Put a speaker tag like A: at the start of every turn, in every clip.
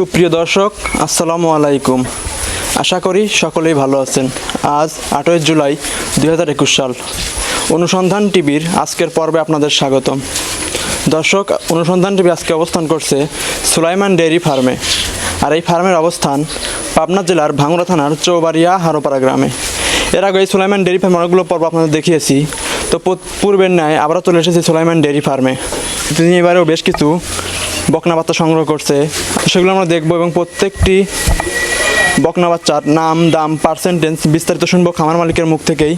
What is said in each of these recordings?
A: সুপ্রিয় দর্শক, আসসালামু আলাইকুম। আশা করি সকলেই ভালো আছেন। আজ আটই জুলাই দুই হাজার একুশ সাল। অনুসন্ধান টিভির আজকের পর্বে আপনাদের স্বাগতম। দর্শক, অনুসন্ধান টিভি আজকে অবস্থান করছে সুলাইমান ডেয়ারি ফার্মে। আর এই ফার্মের অবস্থান পাবনা জেলার ভাঙড়া থানার চৌবাড়িয়া হারোপাড়া গ্রামে। এর আগে সুলাইমান ডেয়ারি ফার্ম অনেকগুলো পর্ব আপনাদের দেখিয়েছি। তো পূর্বের ন্যায় আবারও চলে এসেছি সুলাইমান ডেয়ারি ফার্মে। তিনি এবারেও বেশ কিছু বকনা বাচ্চা সংগ্রহ করছে। সেগুলো আমরা দেখব এবং প্রত্যেকটি বকনা বাচ্চার নাম, দাম পার্সেন্টেজ বিস্তারিত শুনব খামার মালিকের মুখ থেকেই।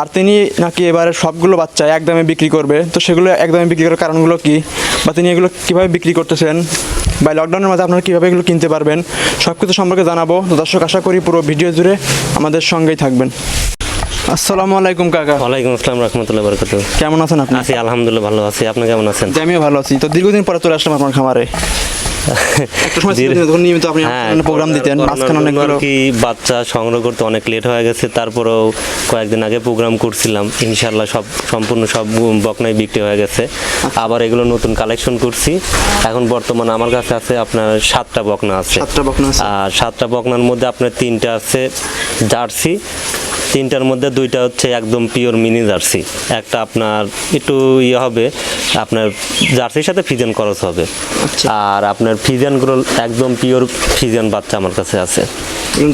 A: আর তিনি নাকি এবারে সবগুলো বাচ্চা একদমে বিক্রি করবে। তো সেগুলো একদমে বিক্রি করার কারণগুলো কি? বা তিনি এগুলো কীভাবে বিক্রি করতেছেন? বা লকডাউনের মাঝে আপনারা কীভাবে এগুলো কিনতে পারবেন? সব কিছু সম্পর্কে জানাব। তো দর্শক, আশা করি পুরো ভিডিও জুড়ে আমাদের সঙ্গেই থাকবেন। আসসালামু আলাইকুম কাকা।
B: ওয়ালাইকুম আসসালাম রহমতুল্লাহ বরকত
A: কেমন আছেন আপনি?
B: আছি আলহামদুলিল্লাহ ভালো আছি। আপনি কেমন আছেন?
A: আমিও ভালো আছি। তো দীর্ঘদিন পরে চলে আসলাম আপনার খামারে। নিয়মিত আপনি
B: হ্যাঁ,
A: প্রোগ্রাম দিতেন
B: কি বাচ্চা সংগ্রহ করতে অনেক লেট হয়ে গেছে তারপরেও কয়েকদিন আগে প্রোগ্রাম করছিলাম। ইনশাল্লাহ সব সম্পূর্ণ সব বকনাই বিক্রি হয়ে গেছে। আবার এগুলো নতুন কালেকশন করছি। এখন বর্তমানে আমার কাছে আছে আপনার সাতটা বকনা আছে।
A: সাতটা বকনা আছে।
B: আর সাতটা বকনার মধ্যে আপনার তিনটা আছে জার্সি তিনটার মধ্যে দুইটা হচ্ছে একদম পিওর মিনি জার্সি একটা আপনার একটু ইয়ে হবে আপনার জার্সির সাথে ফিজিয়ান খরচ হবে।
A: আচ্ছা।
B: আর আপনার ফিজিয়ানগুলো একদম পিওর ফিজিয়ান বাচ্চা আমার কাছে আছে।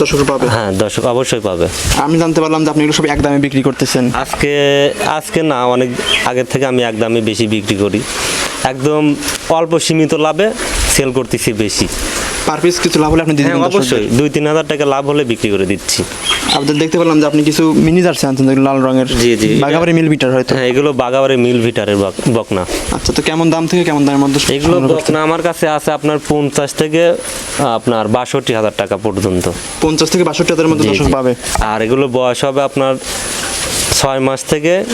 A: দর্শক পাবে?
B: হ্যাঁ দর্শক অবশ্যই পাবে।
A: আমি জানতে পারলাম যে আপনি এগুলো সব একদমে বিক্রি করতেছেন।
B: আজকে আজকে না অনেক আগের থেকে আমি একদমই বেশি বিক্রি করি। একদম অল্প সীমিত লাভে সেল করতেছি বেশি।
A: পার পিস কিছু লাভ হলে আপনি দিয়ে
B: হ্যাঁ অবশ্যই। দুই তিন হাজার টাকা লাভ হলে বিক্রি করে দিচ্ছি।
A: আপনাদের দেখতে পেলাম যে আপনি কিছু মিনি জার্সি আনছেন লাল রঙের।
B: জি, জি।
A: বাগাবাড়ি মিল বিটার হয়তো।
B: হ্যাঁ এগুলো বাগাবারে মিল ভিটারের বক- বকনা।
A: আচ্ছা তো কেমন দাম থেকে কেমন দামের মধ্যে
B: এগুলো বকনা আমার কাছে আছে আপনার পঞ্চাশ থেকে আপনার বাষট্টি হাজার টাকা পর্যন্ত।
A: পঞ্চাশ থেকে বাষট্টি হাজারের মধ্যে দর্শক পাবে।
B: আর এগুলো বয়স হবে আপনার ছয় মাস থেকে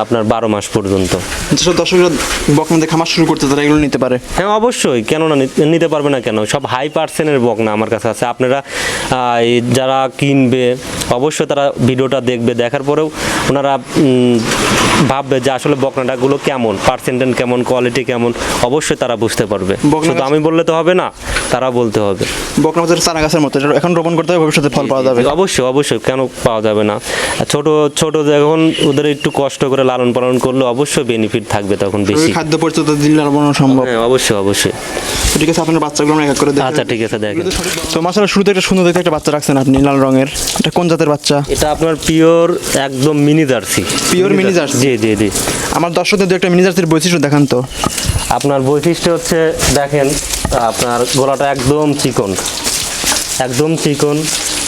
B: আপনার বারো মাস পর্যন্ত।
A: যেসব দর্শকরা বকনাদের খামার শুরু করতে তারা এগুলো নিতে পারে?
B: হ্যাঁ অবশ্যই। কেন না নি- নিতে পারবে না কেন? সব হাই পার্সেন্টের বকনা আমার কাছে আছে। আপনারা যারা কিনবে অবশ্যই তারা ভিডিওটা দেখবে দেখার পরেও ওনারা ভাববে যে আসলে বকনাটাগুলো কেমন পার্সেন্টেজ কেমন কোয়ালিটি কেমন অবশ্যই তারা বুঝতে পারবে। শুধু আমি বললে তো হবে না তারা বলতে হবে।
A: বকনা চারা গাছের মতো এখন রোপণ করতে হবে ভবিষ্যতে ফল পাওয়া যাবে।
B: অবশ্যই অবশ্যই কেন পাওয়া যাবে না? ছোট ছোট যখন ওদের একটু কষ্ট করে লালন পালন করলে অবশ্যই বেনিফিট থাকবে তখন বেশি।
A: খাদ্য পরিচর্যা দিলে বানানো সম্ভব?
B: হ্যাঁ অবশ্যই অবশ্যই।
A: ঠিক আছে আপনার বাচ্চাগুলো আমরা এক করে দেখে
B: আচ্ছা ঠিক আছে দেখেন।
A: তো মাসালা শুরুতে একটা সুন্দর দেখতে একটা বাচ্চা রাখছেন আপনি লাল রঙের। এটা কোন জাতের বাচ্চা?
B: এটা আপনার পিওর একদম mini jersey.
A: Pure mini jersey?
B: জি জি জি।
A: আমার দর্শকদের দু একটা মিনি জার্সির বৈশিষ্ট্য দেখান তো।
B: আপনার বৈশিষ্ট্য হচ্ছে দেখেন আপনার গলাটা একদম চিকন। একদম চিকন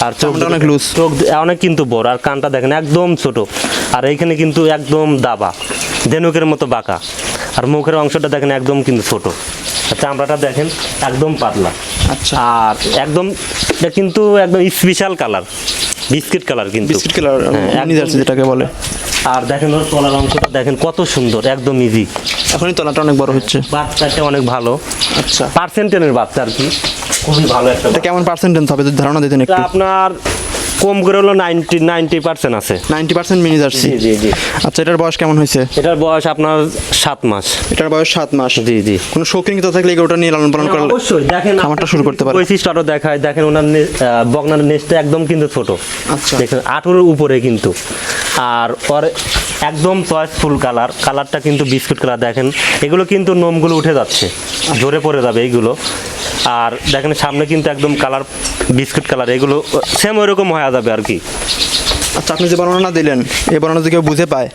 B: আর
A: চোখটা অনেক loose।
B: চোখ অনেক কিন্তু বড় আর কানটা দেখেন একদম ছোট। আর এইখানে কিন্তু একদম দাবা ধেনুকের মতো বাঁকা। আর মুখের অংশটা দেখেন একদম কিন্তু ছোট। চামড়াটা দেখেন একদম পাতলা।
A: আচ্ছা।
B: আর একদম এটা কিন্তু একদম স্পেশাল কালার বিস্কিট কালার কিন্তু।
A: বিস্কিট কালার
B: হ্যাঁ,
A: মিনি যেটাকে বলে।
B: আর দেখেন ওর তলার অংশটা দেখেন কত সুন্দর একদম ইজি
A: এখনই তলাটা অনেক বড় হচ্ছে।
B: বাচ্চাটা অনেক ভালো।
A: আচ্ছা।
B: পার্সেন্টেনের বাচ্চা আর কি। খুবই ভালো একটা।
A: কেমন পার্সেন্টেজ হবে যদি ধারণা দিতেন একটু?
B: আপনার কম করে হলো নাইনটি নাইনটি পার্সেন্ট আছে।
A: Ninety percent mini jersey.
B: জি জি
A: আচ্ছা এটার বয়স কেমন হয়েছে?
B: এটার বয়স আপনার সাত মাস।
A: এটার বয়স সাত মাস।
B: জি জি।
A: কোনো শৌখিন তো থাকলে ওটা নিয়ে লালন পালন করলে
B: অবশ্যই। দেখেন
A: খামারটা শুরু করতে পারে।
B: বৈশিষ্ট্য আরও দেখায়। দেখেন ওনার নে- আহ, বকনার নেচটা একদম কিন্তু ছোট।
A: আচ্ছা।
B: দেখেন আঠুর উপরে কিন্তু। আর ওর একদম চয়েসফুল কালার। কালারটা কিন্তু বিস্কুট কালার দেখেন। এগুলো কিন্তু নোমগুলো উঠে যাচ্ছে। ঝরে পড়ে যাবে এইগুলো। আর দেখেন সামনে কিন্তু একদম কালার বিস্কুট কালার এগুলো সেম ওইরকম হয়ে যাবে আর কি।
A: আচ্ছা আপনি যে বর্ণনা দিলেন এই বর্ণনা যদি কেউ বুঝে পায়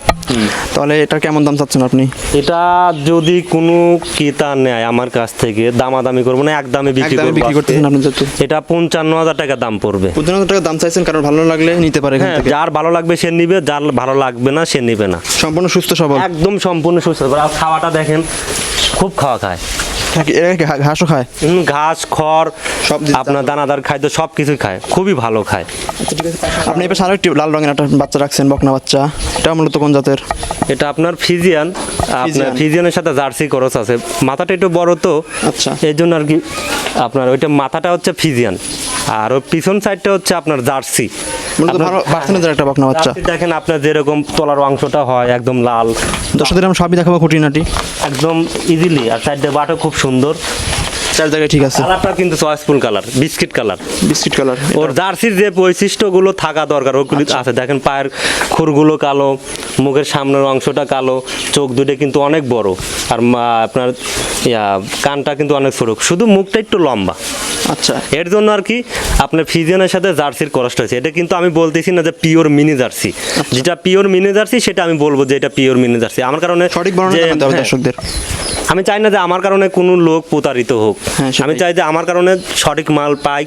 A: তাহলে এটার কেমন দাম চাচ্ছেন আপনি?
B: এটা যদি কোনো ক্রেতা নেয় আমার কাছ থেকে দামাদামি করব না একদমে বিক্রি করব
A: বিক্রি করতেছেন আপনি
B: এটা পঞ্চান্ন হাজার টাকা দাম পড়বে।
A: পনেরো হাজার টাকা দাম চাইছেন কারণ ভালো লাগলে নিতে পারে
B: হ্যাঁ যার ভালো লাগবে সে নিবে যার ভালো লাগবে না সে নিবে না।
A: সম্পূর্ণ সুস্থ সবল।
B: একদম সম্পূর্ণ সুস্থ। আর খাওয়াটা দেখেন খুব খাওয়া খায়।
A: ঘাসও খায়?
B: ঘাস খড়
A: সব
B: আপনার দানাদার খাদ্য সব কিছুই খায় খুবই ভালো খায়।
A: আপনি এবার সারা একটি লাল রঙের একটা বাচ্চা রাখছেন বকনা বাচ্চা। এটা মূলত কোন জাতের?
B: এটা আপনার ফিজিয়ান আপনার ফিজিয়ানের সাথে জার্সি করস আছে। মাথাটা একটু বড় তো
A: আচ্ছা।
B: এই জন্য আর কি আপনার ওইটা মাথাটা হচ্ছে ফিজিয়ান। আর ওই পিছন সাইডটা হচ্ছে আপনার জার্সি।
A: একটা বকনা বাচ্চা।
B: দেখেন আপনার যেরকম তলার অংশটা হয় একদম লাল।
A: দর্শকদের আমি সবই দেখাবো খুঁটিনাটি।
B: একদম ইজিলি আর সাইডে বাটও খুব সুন্দর।
A: চার জায়গায় ঠিক আছে।
B: কালারটা কিন্তু choiceful colour biscuit colour
A: biscuit colour
B: ওর জার্সির যে বৈশিষ্ট্যগুলো থাকা দরকার ওগুলি আছে। দেখেন পায়ের খুরগুলো কালো মুখের সামনের অংশটা কালো চোখ দুটো কিন্তু অনেক বড়। আর আপনার কানটা কিন্তু অনেক ছোট শুধু মুখটা একটু লম্বা।
A: আচ্ছা।
B: এর জন্য আর কি আপনার ফিজিয়ানের সাথে জার্সির কষ্ট হয়েছে এটা কিন্তু আমি বলতেছি না যে পিওর মিনি জার্সি যেটা পিওর মিনি জার্সি সেটা আমি বলব যে এটা পিওর মিনি জার্সি আমার কারণে
A: সঠিক
B: হ্যাঁ,
A: দর্শকদের।
B: আমি চাই না যে আমার কারণে কোনো লোক প্রতারিত হোক।
A: হ্যাঁ,
B: আমি চাই যে আমার কারণে সঠিক মাল পাই।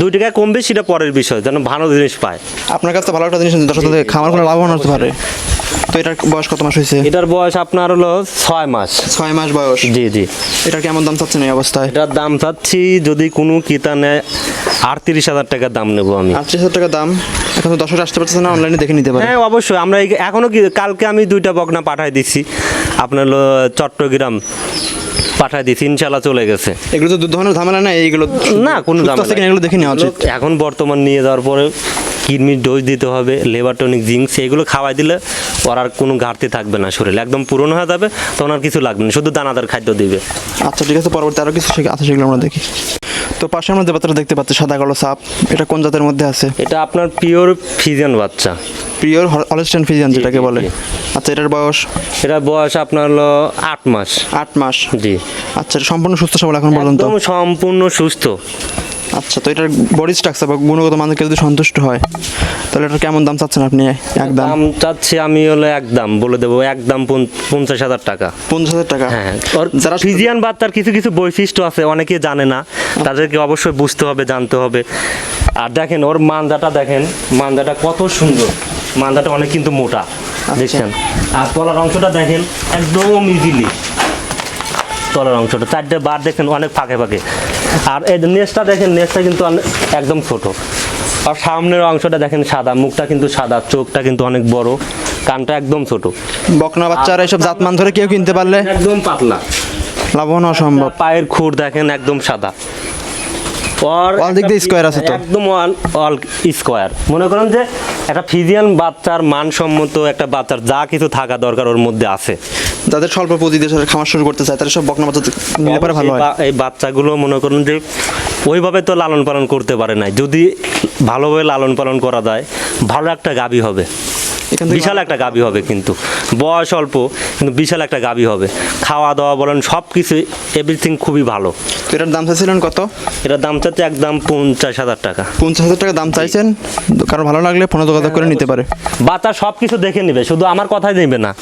B: দুই টাকা কমবে সেটা পরের বিষয় যেন ভালো জিনিস পায়।
A: আপনার কাছে ভালো একটা জিনিস দর্শকদের খামার কোনো লাভবান হতে পারে। তো এটার বয়স কত মাস হয়েছে?
B: এটার বয়স আপনার হলো ছয় মাস।
A: ছয় মাস বয়স।
B: জি জি।
A: এটার কেমন দাম চাচ্ছেন এই অবস্থায়?
B: এটার দাম চাচ্ছি যদি কোনো কিতা নেয় আটত্রিশ হাজার টাকার দাম নেব আমি।
A: আটত্রিশ হাজার টাকা দাম। এখন তো দর্শক আসতে পারছে না অনলাইনে দেখে নিতে পারে।
B: হ্যাঁ অবশ্যই। আমরা এই- এখনও কি কালকে আমি দুইটা বকনা পাঠাই দিচ্ছি আপনার চট্টগ্রাম পাঠাই দিচ্ছি ইনশাল্লাহ চলে গেছে।
A: এগুলো তো দু ধরনের ঝামেলা নাই এইগুলো
B: না কোনো ঝামেলা
A: এগুলো দেখে নেওয়া উচিত।
B: এখন বর্তমান নিয়ে যাওয়ার পরে কিডনির ডোজ দিতে হবে লেবারটনিক জিঙ্ক সেগুলো খাওয়াই দিলে ওর আর কোনো ঘাটতি থাকবে না শরীরে। একদম পূরণ হয়ে যাবে তখন আর কিছু লাগবে না। শুধু দানাদার খাদ্য দিবে।
A: আচ্ছা ঠিক আছে পরবর্তী আরও কিছু আছে সেগুলো আমরা দেখি। তো পাশে আমরা যে বাচ্চাটা দেখতে পাচ্ছি সাদা কালো সাপ। এটা কোন জাতের মধ্যে আছে?
B: এটা আপনার পিওর ফিজিয়ান বাচ্চা।
A: পিওর হলস্টেন ফিজিয়ান যেটাকে বলে। আচ্ছা এটার বয়স?
B: এটার বয়স আপনার হলো আট মাস।
A: আট মাস।
B: জি।
A: আচ্ছা সম্পূর্ণ সুস্থ সবল এখন পর্যন্ত?
B: সম্পূর্ণ সুস্থ।
A: আচ্ছা তো এটার বডি স্ট্রাকচার বা গুণগত মানকে যদি সন্তুষ্ট হয় তাহলে এটার কেমন দাম চাচ্ছেন আপনি? একদম
B: দাম? চাচ্ছি আমি হলো একদম বলে দেবো। একদম পঞ্চ- পঞ্চাশ হাজার টাকা।
A: পঞ্চাশ হাজার টাকা?
B: হ্যাঁ ওর
A: যারা
B: ফিজিয়ান বাচ্চার কিছু কিছু বৈশিষ্ট্য আছে অনেকে জানে না। তাদেরকে অবশ্যই বুঝতে হবে জানতে হবে। আর দেখেন ওর মানজাটা দেখেন মানজাটা কত সুন্দর। মানজাটা অনেক কিন্তু মোটা দেখছেন? আর তলার অংশটা দেখেন একদম ইজিলি তলার অংশটা চারটে বার দেখেন অনেক ফাঁকে ফাঁকে। আর এই নেসটা দেখেন নেসটা কিন্তু একদম ছোট। আর সামনের অংশটা দেখেন সাদা মুখটা কিন্তু সাদা চোখটা কিন্তু অনেক বড় কানটা একদম ছোট।
A: বকনা বাচ্চারা এইসব জাতমান ধরে কেউ কিনতে পারলে
B: একদম পাতলা।
A: লাভবান অসম্ভব
B: পায়ের খুর দেখেন একদম সাদা। ওর
A: দিক দিয়ে
B: একটা
A: আছে তো?
B: একদম অল অল স্কোয়ার মনে করেন যে একটা ফিজিয়ান বাচ্চার মানসম্মত একটা বাচ্চার যা কিছু থাকা দরকার ওর মধ্যে আছে।
A: যাদের স্বল্প খামার শুরু করতে চায় সব বকনা বাচ্চা নিলে পারে ভালো হয়।
B: এই বাচ্চাগুলো মনে করেন যে ওইভাবে তো লালন পালন করতে পারে না যদি ভালোভাবে লালন পালন করা যায় ভালো একটা গাবি হবে।
A: এখান থেকে
B: বিশাল একটা গাবি হবে কিন্তু। বয়স অল্প কিন্তু বিশাল একটা গাবি হবে। খাওয়া দাওয়া বলেন সব কিছু এভরিথিং খুবই ভালো।
A: এটার দাম চাইছিলেন কত?
B: এটার দাম চাচ্ছে একদম পঞ্চাশ হাজার টাকা।
A: পঞ্চাশ হাজার টাকা দাম চাইছেন? কারও ভালো লাগলে ফোনে যোগাযোগ করে নিতে পারে।
B: বাচ্চা সব কিছু দেখে নেবে শুধু আমার কথাই নেবে না।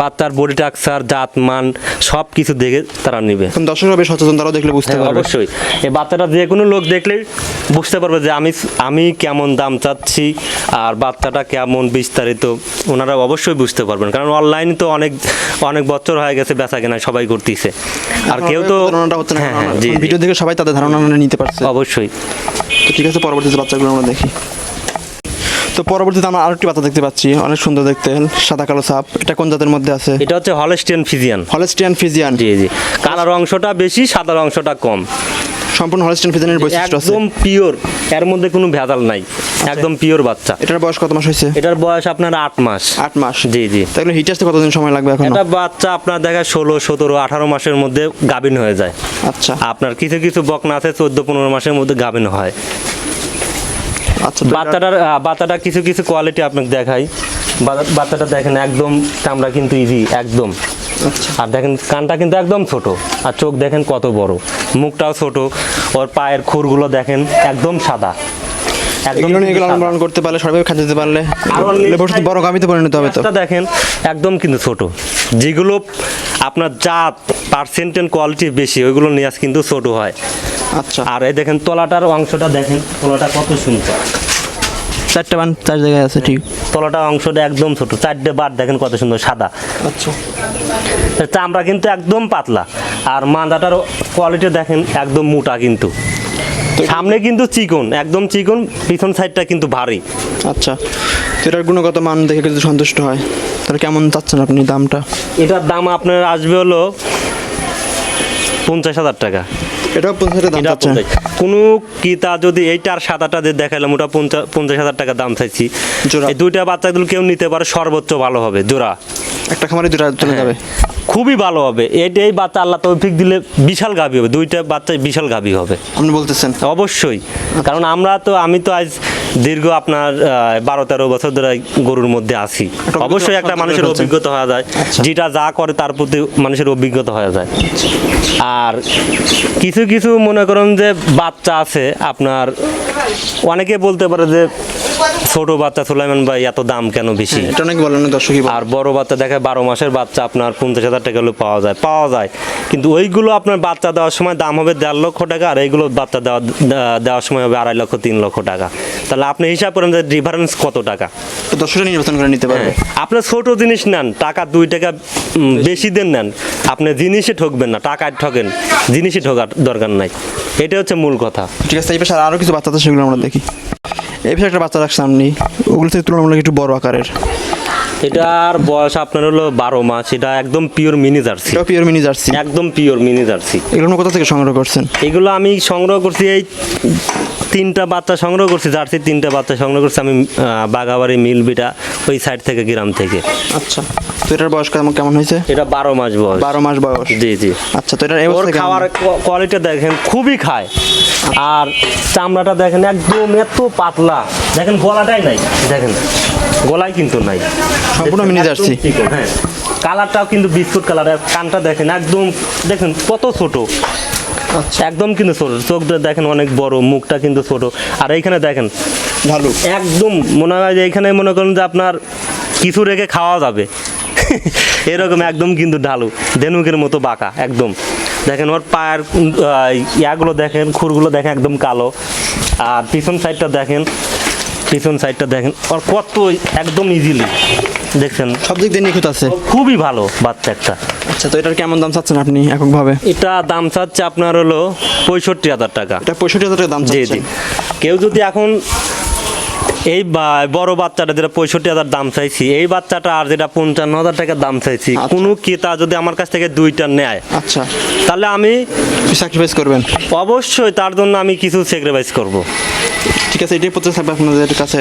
B: বাচ্চার বডি টাকচার জাত মান সব কিছু দেখে তারা নেবে।
A: এখন হবে সচেতন তারাও দেখলে বুঝতে
B: হ্যাঁ,
A: পারবে।
B: অবশ্যই। এই বাচ্চাটা যে কোনো লোক দেখলেই বুঝতে পারবে যে আমি আমি কেমন দাম চাচ্ছি আর বাচ্চাটা কেমন বিস্তারিত ওনারা অবশ্যই বুঝতে পারবেন। কারণ অনলাইন তো অনেক অনেক বছর হয়ে গেছে বেচা কেনা সবাই করতেছে। আর কেউ তো
A: ধারণাটা হচ্ছে না
B: হ্যাঁ হ্যাঁ
A: ভিডিও দেখে সবাই তাদের ধারণা নিতে পারছে।
B: অবশ্যই।
A: তো ঠিক আছে পরবর্তীতে বাচ্চাগুলো আমরা দেখি। তো পরবর্তীতে আমরা আরেকটি বাচ্চা দেখতে পাচ্ছি অনেক সুন্দর দেখতে সাদা কালো সাপ। এটা কোন জাতের মধ্যে আছে?
B: এটা হচ্ছে হলস্টিয়ান ফিজিয়ান
A: হলস্টিয়ান ফিজিয়ান
B: জি জি। কালার অংশটা বেশি সাদার অংশটা কম।
A: সম্পূর্ণ হলস্টিয়ান ফিজিয়ানের বৈশিষ্ট্য আছে।
B: একদম পিওর এর মধ্যে কোনো ভেজাল নাই। একদম পিওর বাচ্চা।
A: এটার বয়স কত মাস হয়েছে?
B: এটার বয়স আপনার আট মাস।
A: আট মাস।
B: জি জি।
A: তাহলে হিট আসতে কতদিন সময় লাগবে এখন?
B: এটা বাচ্চা আপনার দেখা ষোলো সতেরো আঠারো মাসের মধ্যে গাভিন হয়ে যায়।
A: আচ্ছা।
B: আপনার কিছু কিছু বকনা আছে চোদ্দ পনেরো মাসের মধ্যে গাভিন হয়।
A: আচ্ছা
B: বাচ্চাটার বাচ্চাটা কিছু কিছু কোয়ালিটি আপনাকে দেখাই। বাচ্চাটা দেখেন একদম চামড়া কিন্তু ইজি একদম।
A: আচ্ছা
B: আর দেখেন কানটা কিন্তু একদম ছোট আর চোখ দেখেন কত বড়। মুখটাও ছোট ওর পায়ের খুরগুলো দেখেন একদম সাদা। একদম
A: এগুলো। পালন করতে পারলে সবাই খাদ্য দিতে পারলে ভবিষ্যতে বড় গামিতে পরিণত হবে তো।
B: দেখেন একদম কিন্তু ছোট। যেগুলো আপনার জাত কোয়ালিটি বেশি ওইগুলো নিয়ে কিন্তু ছোট হয়।
A: আচ্ছা।
B: আর এই দেখেন তলাটার অংশটা দেখেন তলাটা কত সুন্দর।
A: চারটে বান চার জায়গায় আছে ঠিক।
B: তলাটা অংশটা একদম ছোট চারটে বার দেখেন কত সুন্দর সাদা।
A: আচ্ছা।
B: চামড়া কিন্তু একদম পাতলা। আর মাজাটার কোয়ালিটি দেখেন একদম মোটা কিন্তু। সামনে কিন্তু চিকন একদম চিকন পিছন সাইডটা কিন্তু ভারী।
A: আচ্ছা এটার গুণগত মান দেখে কিন্তু সন্তুষ্ট হয়। তাহলে কেমন চাচ্ছেন আপনি দামটা?
B: এটার দাম আপনার আসবে হলো পঞ্চাশ হাজার টাকা।
A: এটাও পঞ্চাশ হাজার দাম
B: এটা
A: চাচ্ছেন?
B: পঞ্চাশ। কোনো কিতা যদি এইটার সাদাটা দিয়ে দেখাইলাম ওটা পঞ্চা- পঞ্চাশ হাজার টাকা দাম চাইছি। এই দুইটা বাচ্চাগুলো কেউ নিতে পারে সর্বোচ্চ ভালো হবে জোড়া।
A: একটা খামারে দুটা চলে
B: হ্যাঁ।
A: যাবে?
B: খুবই ভালো হবে। এটাই বাচ্চা আল্লাহ তৌফিক দিলে বিশাল গাভী হবে। দুইটা বাচ্চায় বিশাল গাভী হবে।
A: আপনি বলতেছেন।
B: অবশ্যই। কারণ আমরা তো আমি তো আজ দীর্ঘ আপনার বারো তেরো বছর ধরে গরুর মধ্যে আছি। অবশ্যই একটা মানুষের অভিজ্ঞতা হয়ে যায়।
A: আচ্ছা।
B: যেটা যা করে তার প্রতি মানুষের অভিজ্ঞতা হয়ে যায়। আর কিছু কিছু মনে করেন যে বাচ্চা আছে আপনার অনেকে বলতে পারে যে ছোট বাচ্চা সুলাইমান ভাই এত দাম কেন বেশি?
A: এটা অনেক বলেন দর্শকই বলে।
B: আর বড় বাচ্চা দেখে বারো মাসের বাচ্চা আপনার পঞ্চাশ হাজার টাকা হলেও পাওয়া যায় পাওয়া যায়। কিন্তু ওইগুলো আপনার বাচ্চা দেওয়ার সময় দাম হবে দেড় লক্ষ টাকা আর এইগুলো বাচ্চা দেওয়া দেওয়ার সময় হবে আড়াই লক্ষ তিন লক্ষ টাকা। তাহলে আপনি হিসাব করেন যে ডিফারেন্স কত টাকা?
A: তো দর্শকরা নির্বাচন করে নিতে পারবে।
B: আপনি ছোট জিনিস নেন টাকা দুই টাকা বেশি। দেন নেন। আপনি জিনিসে ঠকবেন না টাকায় ঠকেন জিনিসে ঠকার দরকার নাই। এটা হচ্ছে মূল কথা।
A: ঠিক আছে এই পাশে আরও কিছু বাচ্চা আছে সেগুলো আমরা দেখি। এই বিষয়ে একটা বাচ্চা রাখছি আপনি ওগুলো থেকে তুলনামূলক একটু বড় আকারের।
B: এটার বয়স আপনার হলো বারো মাস। এটা একদম পিওর মিনি জার্সি
A: এটাও পিওর মিনি জার্সি
B: একদম পিওর মিনি জার্সি
A: এগুলো কোথা থেকে সংগ্রহ করছেন?
B: এগুলো আমি সংগ্রহ করছি এই তিনটা বাচ্চা সংগ্রহ করছি জার্সি তিনটা বাচ্চা সংগ্রহ করছি আমি বাগাবাড়ি মিলবিটা ওই সাইড থেকে গ্রাম থেকে।
A: আচ্ছা। তো এটার বয়স কেমন কেমন হয়েছে?
B: এটা বারো মাস বয়স।
A: বারো মাস বয়স।
B: জি জি।
A: আচ্ছা তো এটার এই
B: ওর খাওয়ার কোয়ালিটি দেখেন খুবই খায়। আর চামড়াটা দেখেন একদম এত পাতলা। দেখেন গলাটাই নাই। দেখেন গলায় কিন্তু নাই।
A: সম্পূর্ণ jersey।
B: চিকন, হ্যাঁ। কালারটাও কিন্তু বিস্কুট কালার কানটা দেখেন একদম দেখেন কত ছোট।
A: আচ্ছা।
B: একদম কিন্তু ছোট। চোখটা দেখেন অনেক বড় মুখটা কিন্তু ছোট। আর এইখানে দেখেন
A: ভালো।
B: একদম মনে হয় যে এইখানে মনে করেন যে আপনার কিছু রেখে খাওয়া যাবে। এরকম একদম কিন্তু ঢালু ধেনুকের মতো বাঁকা একদম। দেখেন ওর পায়ের ইয়াগুলো দেখেন খুরগুলো দেখেন একদম কালো। আর পিছন সাইডটা দেখেন পিছন সাইডটা দেখেন ওর কত একদম ইজিলি দেখছেন
A: সব দিক দিয়ে নিখুঁত আছে।
B: খুবই ভালো বাচ্চা একটা।
A: আচ্ছা তো এটার কেমন দাম চাচ্ছেন আপনি এককভাবে?
B: এটা দাম চাচ্ছে আপনার হলো পঁয়ষট্টি হাজার টাকা।
A: এটা পঁয়ষট্টি হাজার টাকা দাম
B: জি কেউ যদি এখন এই বড় বাচ্চাটা যেটা পঁয়ষট্টি হাজার দাম চাইছি এই বাচ্চাটা আর যেটা পঞ্চান্ন হাজার টাকা দাম চাইছি
A: আচ্ছা।
B: কোনো ক্রেতা যদি আমার কাছ থেকে দুইটা নেয়
A: আচ্ছা।
B: তাহলে আমি
A: স্যাক্রিফাইস করবেন?
B: অবশ্যই তার জন্য আমি কিছু স্যাক্রিফাইস করব।
A: ঠিক আছে এটাই প্রচার থাকবে আপনাদের কাছে।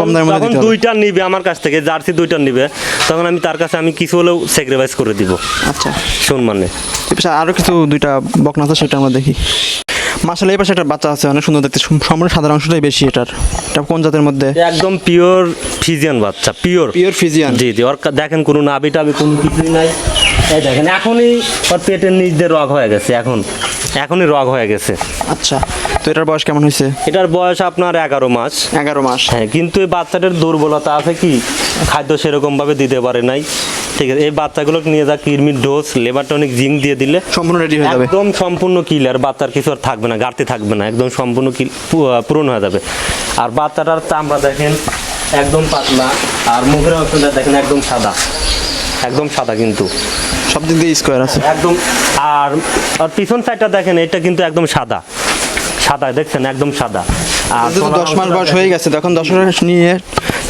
A: কম মধ্যে
B: যখন দুইটা নিবে আমার কাছ থেকে জার্সি দুইটা নিবে তখন আমি তার কাছে আমি কিছু হলেও স্যাক্রিফাইস করে দিব।
A: আচ্ছা।
B: সম্মানে।
A: আরও কিছু দুইটা বকনা আছে সেটা আমরা দেখি। মাসালে এই পাশে একটা বাচ্চা আছে অনেক সুন্দর দেখতে। সম- সম্পূর্ণ সাদা অংশটাই বেশি এটার। এটা কোন জাতের মধ্যে?
B: একদম পিওর ফিজিয়ান বাচ্চা পিওর
A: পিওর ফিজিয়ান
B: জি জি ওর দেখেন কোনো নাবি টাবি কোনো কিছুই নাই। এই দেখেন এখনই ওর পেটের নিচ দিয়ে রগ হয়ে গেছে এখন। এখনই রগ হয়ে গেছে।
A: আচ্ছা তো এটার বয়স কেমন হয়েছে?
B: এটার বয়স আপনার এগারো মাস।
A: এগারো মাস।
B: হ্যাঁ কিন্তু এই বাচ্চাটার দুর্বলতা আছে কি? খাদ্য সেরকমভাবে দিতে পারে নাই। ঠিক আছে এই বাচ্চাগুলোকে নিয়ে যা কিরমির ডোজ লেবারটনিক জিঙ্ক দিয়ে দিলে
A: সম্পূর্ণ রেডি হয়ে যাবে।
B: একদম সম্পূর্ণ কিলার বাচ্চার কিছু আর থাকবে না ঘাটতি থাকবে না একদম সম্পূর্ণ পূরণ হয়ে যাবে। আর বাচ্চাটার চামড়া দেখেন একদম পাতলা আর মুখের অংশটা দেখেন একদম সাদা। একদম সাদা কিন্তু।
A: সব দিক দিয়ে স্কোয়ার আছে।
B: একদম আর আর পিছন সাইডটা দেখেন এটা কিন্তু একদম সাদা। সাদা দেখছেন? একদম সাদা। আর
A: দশ মাস বয়স হয়ে গেছে তখন দশ মাস নিয়ে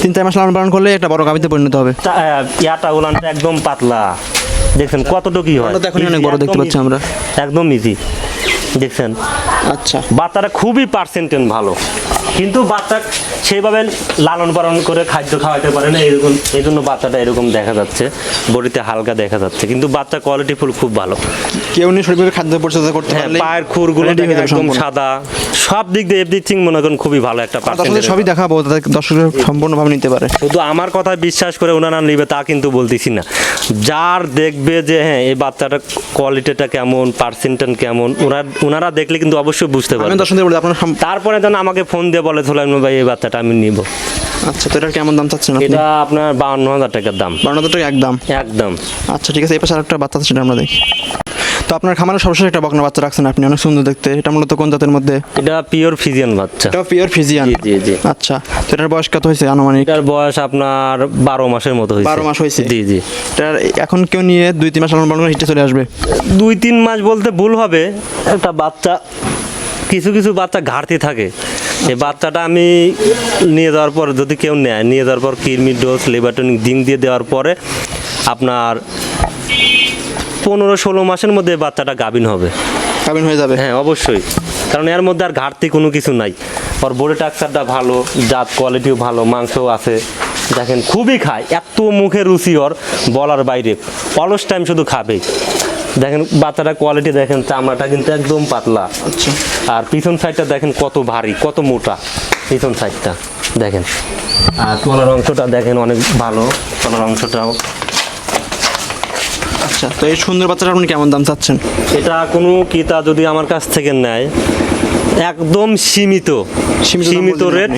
A: তিন চার মাস লালন পালন করলে একটা বড় গাভিতে পরিণত হবে।
B: ইয়াটা উলানটা একদম পাতলা। দেখছেন কতটুকু হয়?
A: দেখুন অনেক বড় দেখতে পাচ্ছি আমরা।
B: একদম ইজি দেখছেন?
A: আচ্ছা।
B: বাচ্চারা খুবই পার্সেন্টেন ভালো। কিন্তু বাচ্চা সেইভাবে লালন পালন করে খাদ্য খাওয়াতে পারে না এরকম এই জন্য বাচ্চাটা এরকম দেখা যাচ্ছে বডিতে হালকা দেখা যাচ্ছে। কিন্তু বাচ্চা কোয়ালিটি ফুল খুব ভালো।
A: কেউ নিয়ে শরীরে খাদ্য পরিচর্যা করতে
B: হ্যাঁ
A: পারলে
B: পায়ের খুরগুলো একদম সাদা। সব দিক দিয়ে এভরিথিং মনে করেন খুবই ভালো একটা পার্সেন্টেজ
A: সবই দেখাবো দর্শকরা সম্পূর্ণভাবে নিতে পারে।
B: শুধু আমার কথা বিশ্বাস করে ওনারা নিবে তা কিন্তু বলতেছি না। যার দেখবে যে হ্যাঁ এই বাচ্চাটার কোয়ালিটিটা কেমন পার্সেন্টেন কেমন ওনারা ওনারা দেখলে কিন্তু অবশ্যই বুঝতে পারবে। তারপরে যেন আমাকে ফোন দিয়ে বলে সোলাইম ভাই এই বাচ্চাটা আমি নিব।
A: আচ্ছা তো এটার কেমন দাম চাচ্ছেন আপনি?
B: এটা আপনার বাউন্ন হাজার টাকার দাম।
A: বারো হাজার টাকা একদম?
B: একদম।
A: আচ্ছা ঠিক আছে এই পাশে আরেকটা বাচ্চা আছে সেটা আমরা দেখি। তো আপনার খামারে সবশেষ একটা বকনা বাচ্চা রাখছেন আপনি অনেক সুন্দর দেখতে। এটা মূলত কোন জাতের মধ্যে?
B: এটা পিওর ফিজিয়ান বাচ্চা।
A: এটা পিওর ফিজিয়ান?
B: জি জি জি।
A: আচ্ছা তো এটার বয়স কত হয়েছে আনুমানিক?
B: এটার বয়স আপনার বারো মাসের মতো হয়েছে।
A: বারো মাস হয়েছে?
B: জি জি।
A: এটার এখন কেউ নিয়ে দুই তিন মাস পালন হিটে চলে আসবে?
B: দুই তিন মাস বলতে ভুল হবে। একটা বাচ্চা কিছু কিছু বাচ্চা ঘাটতি থাকে। এই বাচ্চাটা আমি নিয়ে যাওয়ার পর যদি কেউ নেয় নিয়ে যাওয়ার পর কিরমি ডোজ লেবাটনিক ডিম দিয়ে দেওয়ার পরে আপনার পনেরো ষোলো মাসের মধ্যে বাচ্চাটা গাভিন হবে।
A: কাবিন হয়ে যাবে।
B: হ্যাঁ অবশ্যই। কারণ এর মধ্যে আর ঘাটতি কোনো কিছু নাই। ওর বডি টাক্সারটা ভালো জাত কোয়ালিটিও ভালো মাংসও আছে। দেখেন খুবই খায়। এত মুখে রুচি ওর বলার বাইরে। অলস টাইম শুধু খাবে দেখেন বাচ্চাটা কোয়ালিটি দেখেন চামড়াটা কিন্তু একদম পাতলা।
A: আচ্ছা।
B: আর পিছন সাইডটা দেখেন কত ভারী কত মোটা। পিছন সাইডটা দেখেন। আর তলার অংশটা দেখেন অনেক ভালো তলার অংশটাও।
A: আচ্ছা তো এই সুন্দর বাচ্চাটা আপনি কেমন দাম চাচ্ছেন?
B: এটা কোনো কিতা যদি আমার কাছ থেকে নেয় একদম সীমিত
A: সীমিত
B: রেট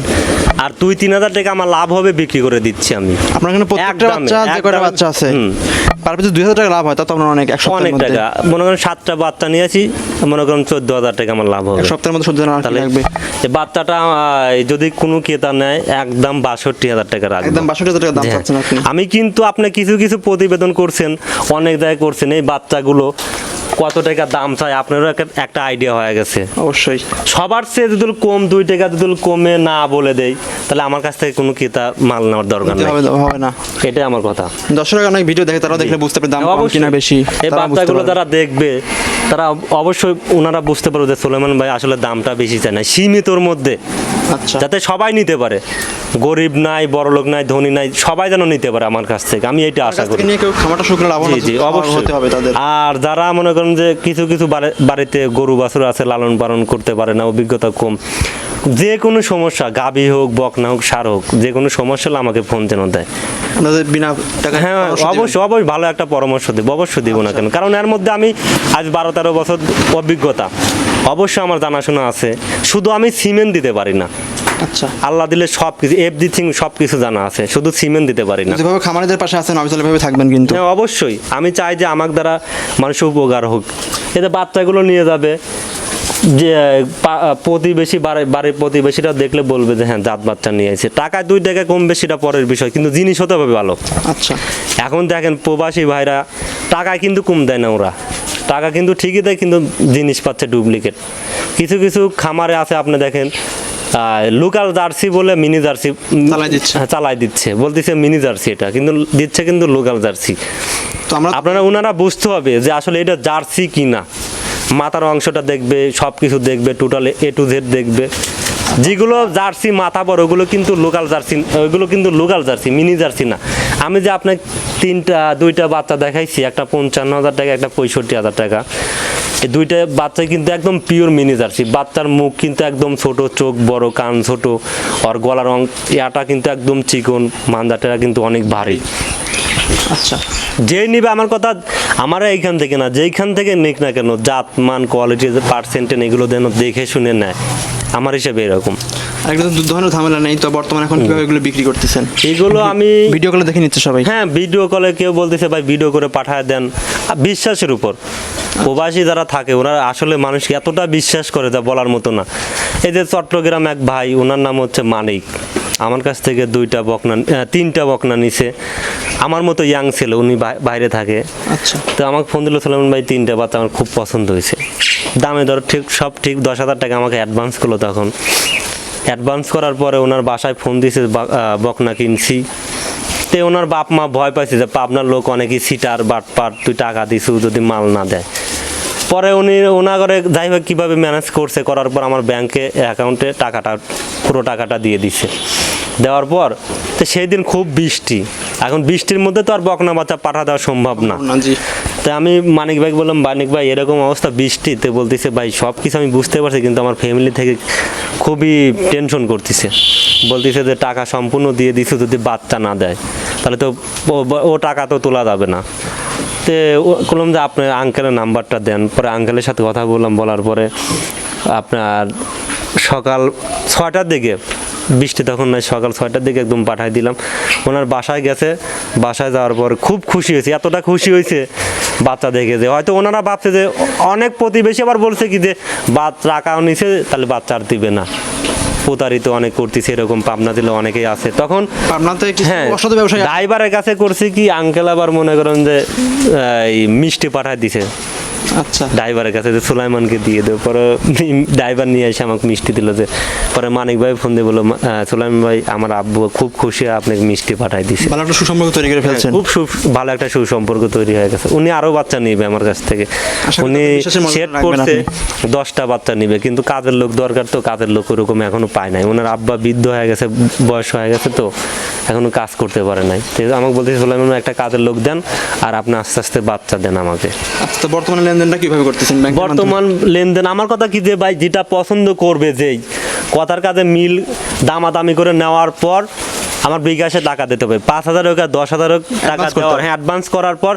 B: আর দুই তিন হাজার টাকা আমার লাভ হবে বিক্রি করে দিচ্ছি আমি।
A: আপনার এখানে প্রত্যেকটা বাচ্চা যে কয়টা বাচ্চা আছে?
B: হুম।
A: পিছু দুই হাজার টাকা লাভ হয় তা তো আপনার অনেক এক সপ্তাহের
B: অনেক টাকা। মনে করেন সাতটা বাচ্চা নিয়েছি মনে করেন চোদ্দ হাজার টাকা আমার লাভ হবে।
A: সপ্তাহের মধ্যে সহ্য আর লাগবে।
B: বাচ্চাটা যদি কোনো ক্রেতা নেয় একদম বাষট্টি হাজার টাকা রাখবে।
A: একদম বাষট্টি হাজার টাকা দাম
B: হ্যাঁ।
A: চাচ্ছেন আপনি।
B: আমি কিন্তু আপনি কিছু কিছু প্রতিবেদন করছেন অনেক জায়গায় করছেন এই বাচ্চাগুলো কত টাকা দাম চাই আপনারও একটা- আইডিয়া হয়ে গেছে।
A: অবশ্যই।
B: সবার চেয়ে যদি কম দুই টাকা যদি কমে না বলে দেয় তাহলে আমার কাছ থেকে কোনো ক্রেতা মাল নেওয়ার দরকার নেই।
A: হবে না
B: এটাই আমার কথা।
A: দর্শক অনেক ভিডিও দেখে তারা দেখলে বুঝতে পারে দাম কম। কিনা বেশি।
B: এই বাচ্চাগুলো যারা দেখবে তারা অবশ্যই ওনারা বুঝতে পারবে যে সোলেমান ভাই আসলে দামটা বেশি চায় না সীমিতর মধ্যে।
A: আচ্ছা।
B: যাতে সবাই নিতে পারে। গরিব নাই বড়লোক নাই ধনী নাই সবাই যেন নিতে পারে আমার কাছ থেকে। আমি এটা আশা করি।
A: কেউ খামারটা শুকনো লাভ
B: জি জি অবশ্যই।
A: হবে তাদের।
B: আর যারা মনে করেন যে কিছু কিছু বাড়িতে গরু বাছুর আছে লালন পালন করতে পারে না অভিজ্ঞতা কম। যে কোনো সমস্যা গাভী হোক বকনা হোক সার হোক যে কোনো সমস্যা হলে আমাকে ফোন যেন দেয়।
A: বিনা
B: হ্যাঁ অবশ্যই অবশ্যই ভালো একটা পরামর্শ দিব অবশ্যই দিব না কেন? কারণ এর মধ্যে আমি আজ বারো তেরো বছর অভিজ্ঞতা। অবশ্যই আমার জানাশোনা আছে। শুধু আমি সিমেন্ট দিতে পারি না।
A: আচ্ছা।
B: আল্লাহ দিলে সব কিছু এভরিথিং সব কিছু জানা আছে। শুধু সিমেন্ট দিতে পারি না।
A: যেভাবে খামারিদের পাশে আছেন অবিচল ভাবে থাকবেন কিন্তু।
B: হ্যাঁ অবশ্যই। আমি চাই যে আমার দ্বারা মানুষের উপকার হোক। এতে বাচ্চাগুলো নিয়ে যাবে যে প্রতিবেশী বাড়ি বাড়ির প্রতিবেশীরা দেখলে বলবে যে হ্যাঁ জাত বাচ্চা নিয়ে এসেছে টাকা দুই টাকা কম বেশিটা পরের বিষয় কিন্তু জিনিস হতে হবে ভালো।
A: আচ্ছা।
B: এখন দেখেন প্রবাসী ভাইরা টাকা কিন্তু কম দেয় না ওরা। টাকা কিন্তু ঠিকই দেয় কিন্তু জিনিস পাচ্ছে ডুপ্লিকেট কিছু কিছু খামারে আছে আপনি দেখেন লোকাল জার্সি বলে মিনি জার্সি
A: চালাই দিচ্ছে।
B: বলতেছে মিনি জার্সি এটা কিন্তু দিচ্ছে কিন্তু লোকাল জার্সি
A: তো
B: আপনারা ওনারা বুঝতে হবে যে আসলে এটা জার্সি কি না মাথার অংশটা দেখবে সব কিছু দেখবে টোটাল এ টু জেড দেখবে। যেগুলো জার্সি মাথা পর ওগুলো কিন্তু লোকাল জার্সি ওইগুলো কিন্তু লোকাল জার্সি মিনি জার্সি না। আমি যে আপনাকে তিনটা দুইটা বাচ্চা দেখাইছি একটা পঞ্চান্ন হাজার টাকা একটা পঁয়ষট্টি হাজার টাকা। এই দুইটা বাচ্চা কিন্তু একদম পিওর মিনি জার্সি বাচ্চার মুখ কিন্তু একদম ছোট, চোখ বড়, কান ছোট, আর গলার রং, ইয়াটা কিন্তু একদম চিকন মান্দাটা কিন্তু অনেক ভারী।
A: আচ্ছা।
B: যে নিবে আমার কথা আমার এইখান থেকে না যেইখান থেকে নিক না কেন জাত মান কোয়ালিটি পার্সেন্টেন এগুলো যেন দেখে শুনে নেয়। আমার হিসেবে এরকম।
A: একটা ধরনের ঝামেলা নেই তো বর্তমানে এখন কীভাবে এগুলো বিক্রি করতেছেন?
B: এগুলো আমি
A: ভিডিও কলে দেখে নিচ্ছে সবাই।
B: হ্যাঁ ভিডিও কলে কেউ বলতেছে ভাই ভিডিও করে পাঠায় দেন। আর বিশ্বাসের উপর। প্রবাসী যারা থাকে ওনারা আসলে মানুষকে এতটা বিশ্বাস করে যা বলার মতো না। এই যে চট্টগ্রাম এক ভাই ওনার নাম হচ্ছে মানিক। আমার কাছ থেকে দুইটা বকনা তিনটা বকনা নিছে। আমার মতো ইয়াং ছেলে উনি বাই- বাইরে থাকে।
A: আচ্ছা।
B: তো আমাকে ফোন দিল সালামান ভাই তিনটা বাচ্চা আমার খুব পছন্দ হয়েছে। দামে ধর ঠিক সব ঠিক দশ হাজার টাকা আমাকে অ্যাডভান্স করল তখন। অ্যাডভান্স করার পরে ওনার বাসায় ফোন দিয়েছে বকনা কিনছি। তে ওনার বাপ মা ভয় পাইছে যে পাবনার লোক অনেকেই সিটার বাটপাট তুই টাকা দিছু যদি মাল না দেয়। পরে উনি ওনা করে যাই হোক কীভাবে ম্যানেজ করছে করার পর আমার ব্যাংকে অ্যাকাউন্টে টাকাটা পুরো টাকাটা দিয়ে দিছে। দেওয়ার পর তো সেই দিন খুব বৃষ্টি। এখন বৃষ্টির মধ্যে তো আর বকনা বাচ্চা পাঠা দেওয়া সম্ভব না। তা আমি মানিক ভাই বললাম মানিক ভাই এরকম অবস্থা বৃষ্টিতে বলতেছে ভাই সব কিছু আমি বুঝতে পারছি কিন্তু আমার ফ্যামিলি থেকে খুবই টেনশন করতেছে। বলতেছে যে টাকা সম্পূর্ণ দিয়ে দিছে যদি বাচ্চা না দেয় তাহলে তো ও- ও টাকা তো তোলা যাবে না। তে ও- বললাম যে আপনার আঙ্কেলের নাম্বারটা দেন। পরে আঙ্কেলের সাথে কথা বললাম বলার পরে আপনার সকাল ছটার দিকে বৃষ্টি তখন নয় সকাল ছয়টার দিকে একদম পাঠাই দিলাম। ওনার বাসায় গেছে বাসায় যাওয়ার পর খুব খুশি হয়েছে এতটা খুশি হয়েছে বাচ্চা দেখে যে হয়তো ওনারা ভাবছে যে অনেক প্রতিবেশী আবার বলছে কি যে বাচ্চা টাকাও নিছে তাহলে বাচ্চা আর দিবে না। প্রতারিত অনেক করতেছে এরকম পাবনা দিলে অনেকেই আছে। তখন হ্যাঁ ড্রাইভারের কাছে করছে কি আঙ্কেল আবার মনে করেন যে এই মিষ্টি পাঠায় দিছে।
A: আচ্ছা।
B: ড্রাইভারের কাছে যে সুলাইমানকে দিয়ে দেবো। পরে ড্রাইভার নিয়ে এসে আমাকে মিষ্টি দিল যে পরে মানিক ভাই ফোন দিয়ে বলল সুলাইমান ভাই আমার আব্বু খুব খুশি আপনাকে মিষ্টি পাঠাই দিছে।
A: ভালো একটা সুসম্পর্ক তৈরি করে ফেলছেন।
B: খুব ভালো একটা সুসম্পর্ক তৈরি হয়ে গেছে। উনি আরও বাচ্চা নিবে আমার কাছ থেকে। উনি সেট দশটা বাচ্চা নিবে কিন্তু কাজের লোক দরকার তো কাজের লোক ওরকম এখনও পায় নাই। ওনার আব্বা বৃদ্ধ হয়ে গেছে বয়স হয়ে গেছে তো এখনও কাজ করতে পারে নাই। আমাকে বলতে সুলাইমান একটা কাজের লোক দেন আর আপনি আস্তে আস্তে বাচ্চা দেন আমাকে।
A: আচ্ছা তো বর্তমানে লেনদেনটা কীভাবে করতেছেন?
B: বর্তমান লেনদেন আমার কথা কি যে ভাই যেটা পছন্দ করবে যেই কথার কাজে মিল দামাদামি করে নেওয়ার পর আমার বিকাশে টাকা দিতে হবে। পাঁচ হাজার হোক আর দশ হাজার হোক টাকা দেওয়ার হ্যাঁ অ্যাডভান্স করার পর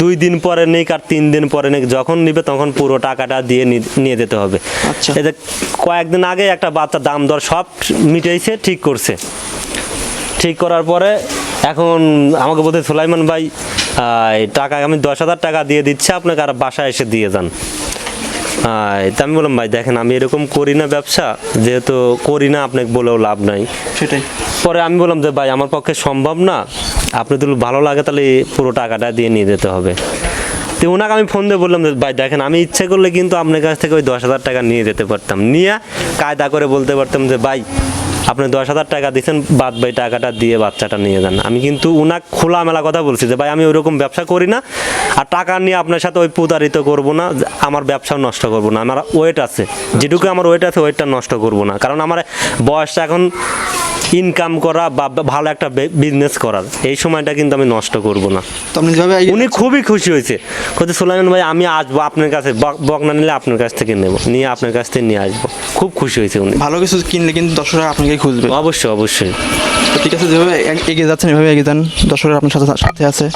B: দুই দিন পরে নেই আর তিন দিন পরে নেই যখন নিবে তখন পুরো টাকাটা দিয়ে নিয়ে যেতে হবে।
A: আচ্ছা।
B: এই যে কয়েকদিন আগে একটা বাচ্চা দাম দর সব মিটাইছে ঠিক করছে। ঠিক করার পরে এখন আমাকে বলতে সুলাইমান ভাই টাকা আমি দশ হাজার টাকা দিয়ে দিচ্ছি আপনাকে আর বাসায় এসে দিয়ে যান। তা আমি বললাম ভাই দেখেন আমি এরকম করি না ব্যবসা যেহেতু করি না আপনাকে বলেও লাভ নাই।
A: সেটাই।
B: পরে আমি বললাম যে ভাই আমার পক্ষে সম্ভব না আপনি তো ভালো লাগে তাহলে পুরো টাকাটা দিয়ে নিয়ে যেতে হবে। তো ওনাকে আমি ফোন দিয়ে বললাম যে ভাই দেখেন আমি ইচ্ছে করলে কিন্তু আপনার কাছ থেকে ওই দশ হাজার টাকা নিয়ে যেতে পারতাম। নিয়ে কায়দা করে বলতে পারতাম যে ভাই আপনি দশ হাজার টাকা দিচ্ছেন বাদ ভাই টাকাটা দিয়ে বাচ্চাটা নিয়ে যান। আমি কিন্তু উনাক খোলামেলা কথা বলছি যে ভাই আমি ওইরকম ব্যবসা করি না আর টাকা নিয়ে আপনার সাথে ওই প্রতারিত করব না আমার ব্যবসাও নষ্ট করব না। আমার ওয়েট আছে। যেটুকু আমার ওয়েট আছে ওয়েটটা নষ্ট করব না। কারণ আমার বয়সটা এখন ইনকাম করা বা ভালো একটা বিজনেস করার এই সময়টা কিন্তু আমি নষ্ট করব না। উনি খুবই খুশি হয়েছে। কোথায় সুলাইমান ভাই আমি আসব আপনার কাছে বক- বক না নিলে আপনার কাছ থেকে নেব নিয়ে আপনার কাছ থেকে নিয়ে আসব। খুব খুশি হয়েছে উনি।
A: ভালো কিছু কিনলে কিন্তু দর্শকরা আপনাকে খুঁজবে।
B: অবশ্যই অবশ্যই।
A: তো ঠিক আছে যেভাবে এগিয়ে যাচ্ছেন এভাবে এগিয়ে যান। দর্শকরা আপনার সাথে সাথে আছে।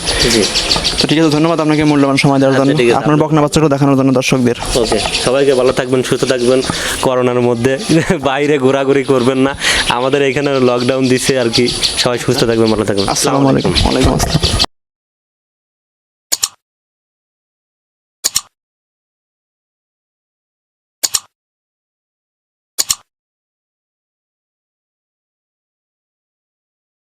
A: তো ঠিক আছে ধন্যবাদ আপনাকে মূল্যবান সময় দেওয়ার জন্য।
B: আচ্ছা, ঠিক আছে,
A: আপনার বকনা বাচ্চাটা দেখানোর জন্য দর্শকদের।
B: ওকে সবাইকে ভালো থাকবেন সুস্থ থাকবেন। করোনার মধ্যে বাইরে ঘোরাঘুরি করবেন না। আমাদের এখানে লকডাউন দিছে আর কি। সবাই সুস্থ থাকবেন ভালো থাকবেন।
A: আসসালামু আলাইকুম। ওয়ালাইকুম আসসালাম।